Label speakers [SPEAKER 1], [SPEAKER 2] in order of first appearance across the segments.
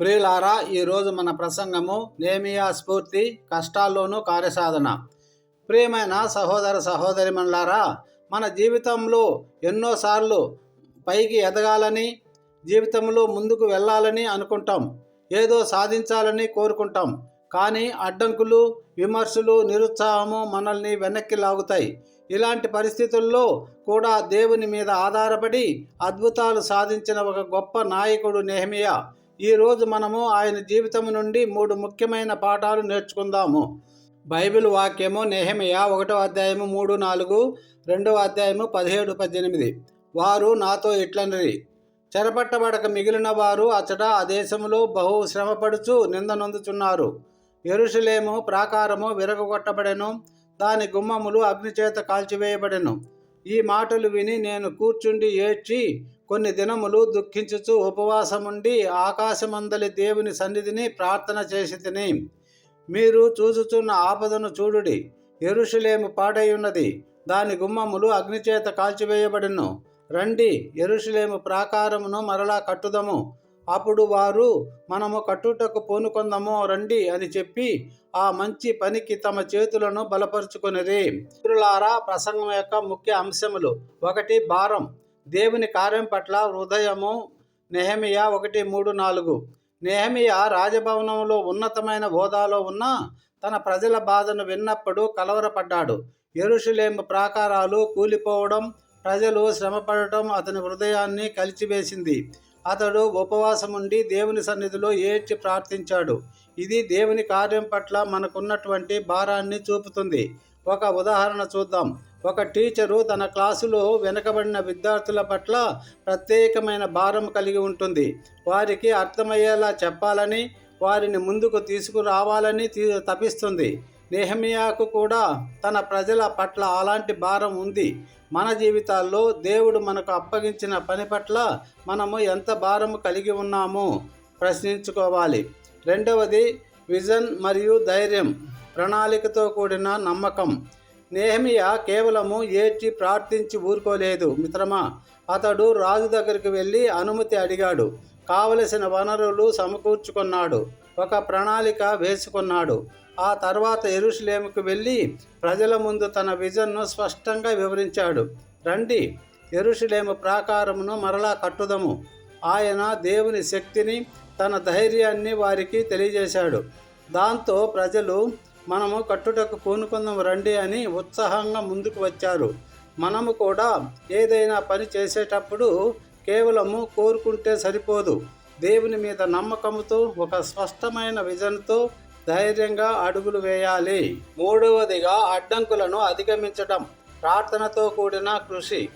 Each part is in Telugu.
[SPEAKER 1] ప్రియులారా ఈరోజు మన ప్రసంగము నేమియా స్ఫూర్తి కష్టాల్లోనూ కార్యసాధన. ప్రియమైన సహోదర సహోదరిమణులారా మన జీవితంలో ఎన్నోసార్లు పైకి ఎదగాలని జీవితంలో ముందుకు వెళ్ళాలని అనుకుంటాం. ఏదో సాధించాలని కోరుకుంటాం. కానీ అడ్డంకులు విమర్శలు నిరుత్సాహము మనల్ని వెనక్కి లాగుతాయి. ఇలాంటి పరిస్థితుల్లో కూడా దేవుని మీద ఆధారపడి అద్భుతాలు సాధించిన ఒక గొప్ప నాయకుడు నెహమియా ఈరోజు మనము ఆయన జీవితం నుండి మూడు ముఖ్యమైన పాఠాలు నేర్చుకుందాము. బైబిల్ వాక్యము నెహమియా ఒకటో అధ్యాయము మూడు నాలుగు రెండవ అధ్యాయము పదిహేడు పద్దెనిమిది. వారు నాతో ఇట్లనరి చెరపట్టబడక మిగిలిన వారు అచట ఆ దేశంలో బహు శ్రమపడుచు నిందనొందుచున్నారు ఎరుషులేము ప్రాకారము విరగొట్టబడెను దాని గుమ్మములు అగ్నిచేత కాల్చివేయబడెను. ఈ మాటలు విని నేను కూర్చుండి ఏడ్చి కొన్ని దినములు దుఃఖించుచు ఉపవాసముండి ఆకాశమందలి దేవుని సన్నిధిని ప్రార్థన చేసి తిని. మీరు చూచుచున్న ఆపదను చూడుడి. ఎరుషులేము పాడై ఉన్నది. దాని గుమ్మములు అగ్నిచేత కాల్చివేయబడిను. రండి ఎరుషులేము ప్రాకారమును మరలా కట్టుదము. అప్పుడు వారు మనము కట్టుటకు పూనుకొందము రండి అని చెప్పి ఆ మంచి పనికి తమ చేతులను బలపరుచుకొనిరి. మిత్రులారా ప్రసంగం యొక్క ముఖ్య అంశములు. ఒకటి భారం. దేవుని కార్యం పట్ల హృదయము నెహమియా ఒకటి మూడు నాలుగు. నెహమియా రాజభవనంలో ఉన్నతమైన హోదాలో ఉన్న తన ప్రజల బాధను విన్నప్పుడు కలవరపడ్డాడు. ఎరుషులేము ప్రాకారాలు కూలిపోవడం ప్రజలు శ్రమపడటం అతని హృదయాన్ని కలిచివేసింది. అతడు ఉపవాసం ఉండి దేవుని సన్నిధిలో ఏడ్చి ప్రార్థించాడు. ఇది దేవుని కార్యం పట్ల మనకున్నటువంటి భారాన్ని చూపుతుంది. ఒక ఉదాహరణ చూద్దాం. ఒక టీచరు తన క్లాసులో వెనుకబడిన విద్యార్థుల పట్ల ప్రత్యేకమైన భారం కలిగి ఉంటుంది. వారికి అర్థమయ్యేలా చెప్పాలని వారిని ముందుకు తీసుకురావాలని తీ తపిస్తుంది. నెహమియాకు కూడా తన ప్రజల పట్ల అలాంటి భారం ఉంది. మన జీవితాల్లో దేవుడు మనకు అప్పగించిన పని పట్ల మనము ఎంత భారం కలిగి ఉన్నామో ప్రశ్నించుకోవాలి. రెండవది విజన్ మరియు ధైర్యం ప్రణాళికతో కూడిన నమ్మకం. నేహమియా కేవలము ఏడ్చి ప్రార్థించి ఊరుకోలేదు? మిత్రమా అతడు రాజు దగ్గరికి వెళ్ళి అనుమతి అడిగాడు. కావలసిన వనరులు సమకూర్చుకున్నాడు. ఒక ప్రణాళిక వేసుకున్నాడు. ఆ తర్వాత ఎరుషులేముకు వెళ్ళి ప్రజల ముందు తన విజన్ను స్పష్టంగా వివరించాడు. రండి ఎరుషులేము ప్రాకారమును మరలా కట్టుదము. ఆయన దేవుని శక్తిని తన ధైర్యాన్ని వారికి తెలియజేశాడు. దాంతో ప్రజలు మనము కట్టుటకు పూనుకుందాం రండి అని ఉత్సాహంగా ముందుకు వచ్చారు. మనము కూడా ఏదైనా పని చేసేటప్పుడు కేవలము కోరుకుంటే సరిపోదు. దేవుని మీద నమ్మకంతో ఒక స్పష్టమైన విజన్తో ధైర్యంగా అడుగులు వేయాలి. మూడవదిగా అడ్డంకులను అధిగమించడం ప్రార్థనతో కూడిన కృషి.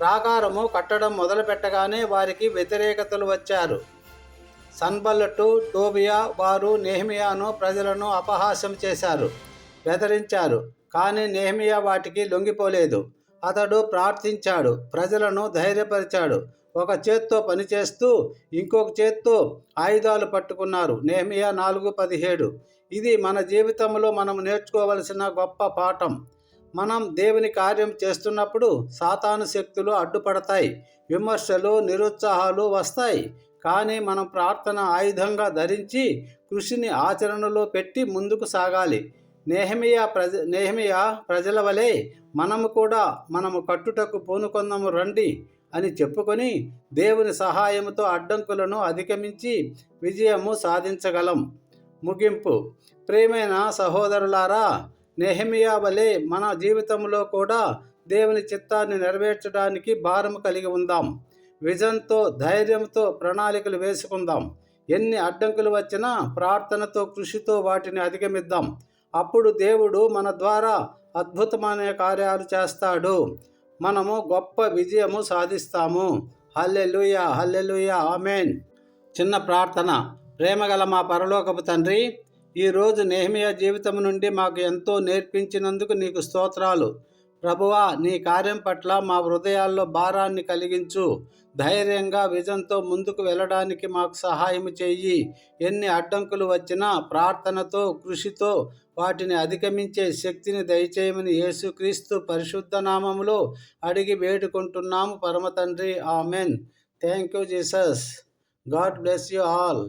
[SPEAKER 1] ప్రాకారము కట్టడం మొదలుపెట్టగానే వారికి వ్యతిరేకతలు వచ్చారు. సన్బల్లటు టోబియా వారు నెహమియాను ప్రజలను అపహాస్యం చేశారు బెదిరించారు. కానీ నెహమియా వాటికి లొంగిపోలేదు. అతడు ప్రార్థించాడు ప్రజలను ధైర్యపరిచాడు. ఒక చేత్తో పనిచేస్తూ ఇంకొక చేత్తో ఆయుధాలు పట్టుకున్నారు. నేమియా నాలుగు పదిహేడు. ఇది మన జీవితంలో మనం నేర్చుకోవలసిన గొప్ప పాఠం. మనం దేవుని కార్యం చేస్తున్నప్పుడు సాతాను శక్తులు అడ్డుపడతాయి విమర్శలు నిరుత్సాహాలు వస్తాయి. కానీ మనం ప్రార్థన ఆయుధంగా ధరించి కృషిని ఆచరణలో పెట్టి ముందుకు సాగాలి. నేహమియా ప్రజ నేహమియా ప్రజల వలె మనము కూడా మనము కట్టుటకు పూనుకొందము రండి అని చెప్పుకొని దేవుని సహాయంతో అడ్డంకులను అధిగమించి విజయము సాధించగలం. ముగింపు. ప్రేమైన సహోదరులారా నెహమియా వలె మన జీవితంలో కూడా దేవుని చిత్తాన్ని నెరవేర్చడానికి భారం కలిగి ఉందాం. విజన్తో ధైర్యంతో ప్రణాళికలు వేసుకుందాం. ఎన్ని అడ్డంకులు వచ్చినా ప్రార్థనతో కృషితో వాటిని అధిగమిద్దాం. అప్పుడు దేవుడు మన ద్వారా అద్భుతమైన కార్యాలు చేస్తాడు. మనము గొప్ప విజయము సాధిస్తాము. Hallelujah hallelujah amen. చిన్న ప్రార్థన. ప్రేమగల మా పరలోకపు తండ్రి ఈరోజు నేహమియా జీవితం నుండి మాకు ఎంతో నేర్పించినందుకు నీకు స్తోత్రాలు. ప్రభువా నీ కార్యం పట్ల మా హృదయాల్లో భారాన్ని కలిగించు. ధైర్యంగా విజన్తో ముందుకు వెళ్ళడానికి మాకు సహాయం చెయ్యి. ఎన్ని అడ్డంకులు వచ్చినా ప్రార్థనతో కృషితో వాటిని అధిగమించే శక్తిని దయచేయమని యేసుక్రీస్తు పరిశుద్ధ నామములో అడిగి వేడుకుంటున్నాము. పరమ తండ్రి amen. Thank you Jesus. God bless you all.